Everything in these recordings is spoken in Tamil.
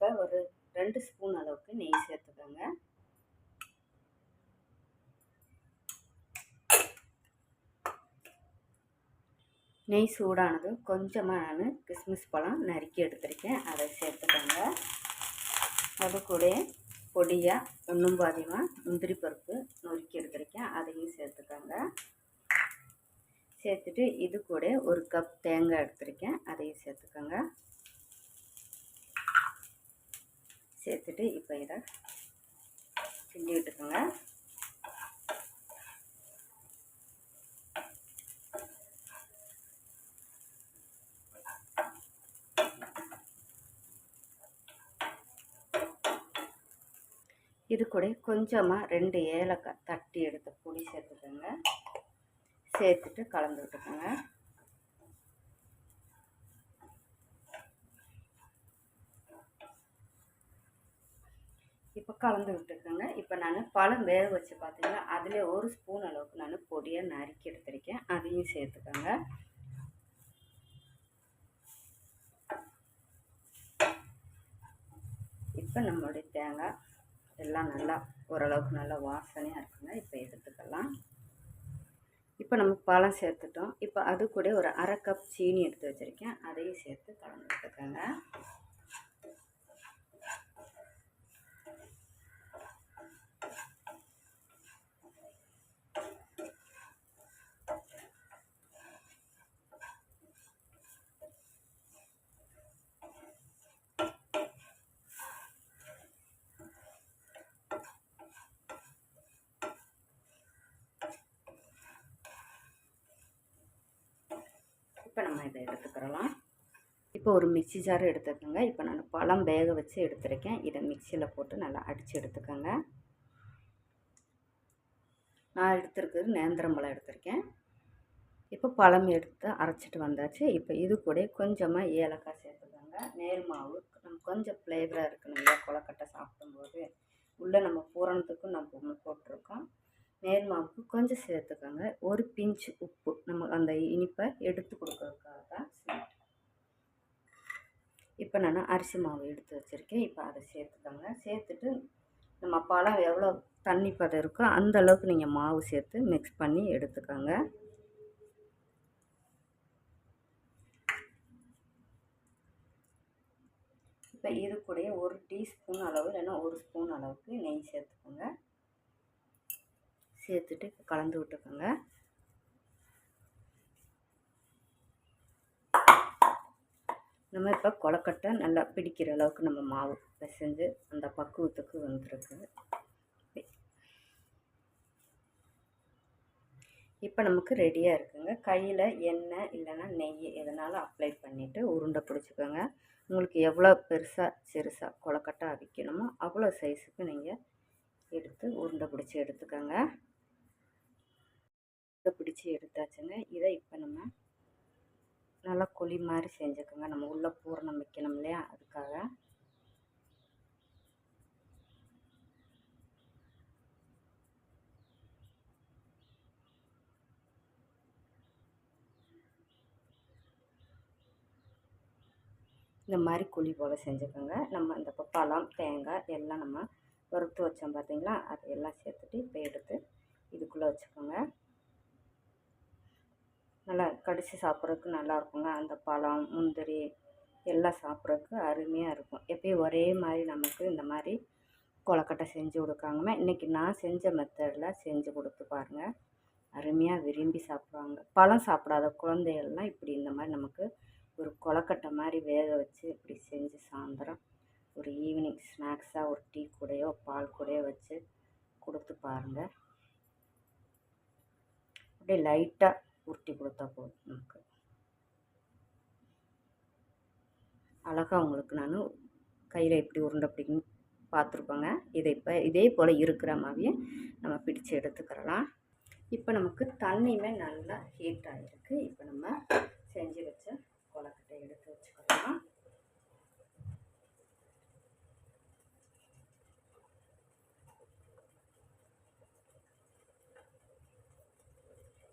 இப்போ ஒரு ரெண்டு ஸ்பூன் அளவுக்கு நெய் சேர்த்துக்கோங்க. நெய் சூடானதும் கொஞ்சமாக நான் கிஸ்மிஸ் பழம் நறுக்கி எடுத்திருக்கேன். அதை சேர்த்துக்கோங்க. அது கூட பொடியாக ஒன்றும் பாதியமாக முந்திரி பருப்பு நொறுக்கி எடுத்திருக்கேன். அதையும் சேர்த்துக்கோங்க. சேர்த்துட்டு இது கூட ஒரு கப் தேங்காய் எடுத்திருக்கேன். அதையும் சேர்த்துக்கோங்க. சேர்த்துட்டு இப்போ இதை கிண்டி விட்டுக்கோங்க. இது கூட கொஞ்சமாக ரெண்டு ஏலக்காய் தட்டி எடுத்த பொடி சேர்த்துக்கோங்க. சேர்த்துட்டு கலந்து விட்டுக்கோங்க. இப்போ கலந்து விட்டுருக்கோங்க. இப்போ நான் பழம் வேக வச்சு பார்த்தீங்கன்னா அதில் ஒரு ஸ்பூன் அளவுக்கு நான் பொடியை நறுக்கி எடுத்துருக்கேன் அதையும் சேர்த்துக்கோங்க. இப்போ நம்மளுடைய தேங்காய் எல்லாம் நல்லா ஓரளவுக்கு நல்லா வாசனையாக இருக்குங்க. இப்போ எடுத்துக்கலாம். இப்போ நம்ம பழம் சேர்த்துட்டோம். இப்போ அது கூட ஒரு அரை கப் சீனி எடுத்து வச்சுருக்கேன். அதையும் சேர்த்து கலந்து இப்போ நம்ம இதை எடுத்துக்கிறலாம். இப்போ ஒரு மிக்சி ஜார் எடுத்துக்கோங்க. இப்போ நான் பழம் வேக வச்சு எடுத்திருக்கேன். இதை மிக்சியில் போட்டு நல்லா அடித்து எடுத்துக்கோங்க. நான் எடுத்துருக்கிறது நேந்திரம் பழம் எடுத்திருக்கேன். இப்போ பழம் எடுத்து அரைச்சிட்டு வந்தாச்சு. இப்போ இது கூட கொஞ்சமாக ஏலக்காய் சேர்த்துக்கோங்க. நேர் மாவு. நம்ம கொஞ்சம் ஃப்ளேவராக இருக்கணும் இல்லையா? கொலக்கட்டை சாப்பிடும்போது. உள்ளே நம்ம பூரணத்துக்கும் நம்ம போட்டிருக்கோம். நேர்மாவுக்கு கொஞ்சம் சேர்த்துக்கோங்க. ஒரு பிஞ்ச் உப்பு நம்ம அந்த இனிப்பை எடுத்து கொடுக்கறதுக்காக தான் இப்போ நான் அரிசி மாவு எடுத்து வச்சுருக்கேன். இப்போ அதை சேர்த்துக்கோங்க. சேர்த்துட்டு நம்ம பழம் எவ்வளோ தண்ணி பதம் இருக்கோ அந்த அளவுக்கு நீங்கள் மாவு சேர்த்து மிக்ஸ் பண்ணி எடுத்துக்கோங்க. இப்போ இது கூட ஒரு டீஸ்பூன் அளவு இல்லைன்னா ஒரு ஸ்பூன் அளவுக்கு நெய் சேர்த்துக்கோங்க. சேர்த்துட்டு கலந்து விட்டுக்கோங்க. நம்ம இப்போ கொலக்கட்டை நல்லா பிடிக்கிற அளவுக்கு நம்ம மாவு பிசைஞ்சு அந்த பக்குவத்துக்கு வந்துருக்கு. இப்போ நமக்கு ரெடியாக இருக்குங்க. கையில் எண்ணெய் இல்லைன்னா நெய் எதனாலும் அப்ளை பண்ணிவிட்டு உருண்டை பிடிச்சிக்கோங்க. உங்களுக்கு எவ்வளோ பெருசாக சிறுசாக கொலக்கட்டை அவிக்கணுமோ அவ்வளோ சைஸுக்கு நீங்கள் எடுத்து உருண்டை பிடிச்சி எடுத்துக்கோங்க. உருண்டை பிடிச்சி எடுத்தாச்சுங்க. இதை இப்போ நம்ம நல்லா குழி மாதிரி செஞ்சுக்கோங்க. நம்ம உள்ளே பூரணம் வைக்கணும் இல்லையா? அதுக்காக. இந்த மாதிரி குழி போல் செஞ்சுக்கோங்க. நம்ம இந்த பழம் தேங்காய் எல்லாம் நம்ம வறுத்து வச்சோம் பார்த்தீங்களா அது எல்லாம் சேர்த்துட்டு இப்போ எடுத்து இதுக்குள்ளே வச்சுக்கோங்க. நல்லா கடித்து சாப்பிட்றதுக்கு நல்லா இருக்குங்க அந்த பழம் முந்திரி எல்லாம் சாப்பிட்றதுக்கு அருமையாக இருக்கும். எப்பயும் ஒரே மாதிரி நமக்கு இந்த மாதிரி கொலக்கட்டை செஞ்சு கொடுக்காங்கமே இன்றைக்கி நான் செஞ்ச மெத்தடில் செஞ்சு கொடுத்து பாருங்கள் அருமையாக விரும்பி சாப்பிடுவாங்க. பழம் சாப்பிடாத குழந்தைகள்லாம் இப்படி இந்த மாதிரி நமக்கு ஒரு கொலக்கட்டை மாதிரி வேக வச்சு இப்படி செஞ்சு சாயந்தரம் ஒரு ஈவினிங் ஸ்நாக்ஸாக ஒரு டீ கூடையோ பால் கூடையோ வச்சு கொடுத்து பாருங்கள் அப்படியே லைட்டாக உருட்டி கொடுத்தா போதும் நமக்கு. அழகாக உங்களுக்கு நான் கையில் எப்படி உருண்டை பிடிக்குன்னு பார்த்துருப்போங்க இதை இப்போ இதே போல் இருக்கிற மாதிரியே நம்ம பிடிச்சு எடுத்துக்கிறலாம். இப்போ நமக்கு தண்ணியுமே நல்லா ஹீட் ஆகிருக்கு இப்போ நம்ம செஞ்சு வச்ச கொலக்கட்டை எடுத்து வச்சுக்கலாம்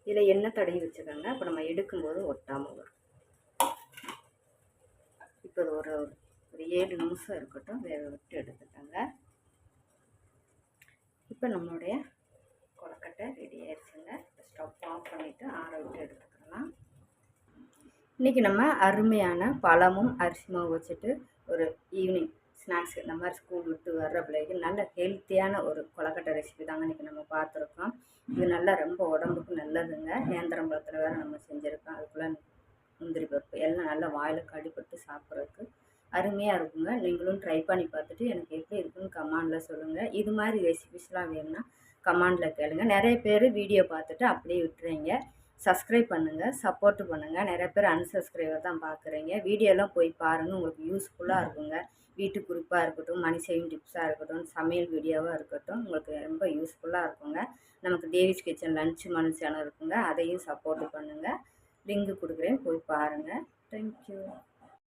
இதில் எண்ணெய் தடவி வச்சுக்கோங்க. அப்போ நம்ம எடுக்கும்போது ஒட்டாமல் வரும். இப்போ ஒரு ஒரு ஏழு நிமிஷம் இருக்கட்டும். வேக விட்டு எடுத்துக்கோங்க. இப்போ நம்மளுடைய கொலக்கட்டை ரெடி ஆயிடுச்சுங்க. ஸ்டவ் ஆஃப் பண்ணிவிட்டு ஆற விட்டு எடுத்துக்கலாம். இன்றைக்கி நம்ம அருமையான பழமும் அரிசி மாவு வச்சுட்டு ஒரு ஈவினிங் ஸ்நாக்ஸ் இந்த மாதிரி ஸ்கூல் விட்டு வர்ற பிள்ளைக்கு நல்ல ஹெல்த்தியான ஒரு கொலக்கட்டை ரெசிபி தாங்க இன்றைக்கி நம்ம பார்த்துருக்கோம். இது நல்லா ரொம்ப உடம்புக்கு நல்லதுங்க. நேந்திரம்பழத்தில் வேறு நம்ம செஞ்சுருக்கோம். அதுக்குள்ளே முந்திரி பருப்பு எல்லாம் நல்லா வாயில் கடிப்பட்டு சாப்பிட்றதுக்கு அருமையாக இருக்குங்க. நீங்களும் ட்ரை பண்ணி பார்த்துட்டு எனக்கு எப்படி இருக்குன்னு கமாண்டில் சொல்லுங்கள் இது மாதிரி ரெசிபிஸ்லாம் வேணும்னா கமாண்டில் கேளுங்க. நிறைய பேர் வீடியோ பார்த்துட்டு அப்படியே விட்டுறீங்க. சப்ஸ்கிரைப் பண்ணுங்கள் சப்போர்ட் பண்ணுங்கள் நிறைய பேர் அன்சப்ஸ்கிரைபர் தான் பார்க்குறீங்க. வீடியோலாம் போய் பாருங்கள் உங்களுக்கு யூஸ்ஃபுல்லாக இருக்குங்க. வீட்டு குறிப்பாக இருக்கட்டும் மணி சேவிங் டிப்ஸாக இருக்கட்டும் சமையல் வீடியோவாக இருக்கட்டும் உங்களுக்கு ரொம்ப யூஸ்ஃபுல்லாக இருக்குங்க. நமக்கு Davis kitchen lunch menu channel இருக்குங்க. அதையும் சப்போர்ட் பண்ணுங்கள் லிங்க் கொடுக்குறேன் போய் பாருங்கள் தேங்க்யூ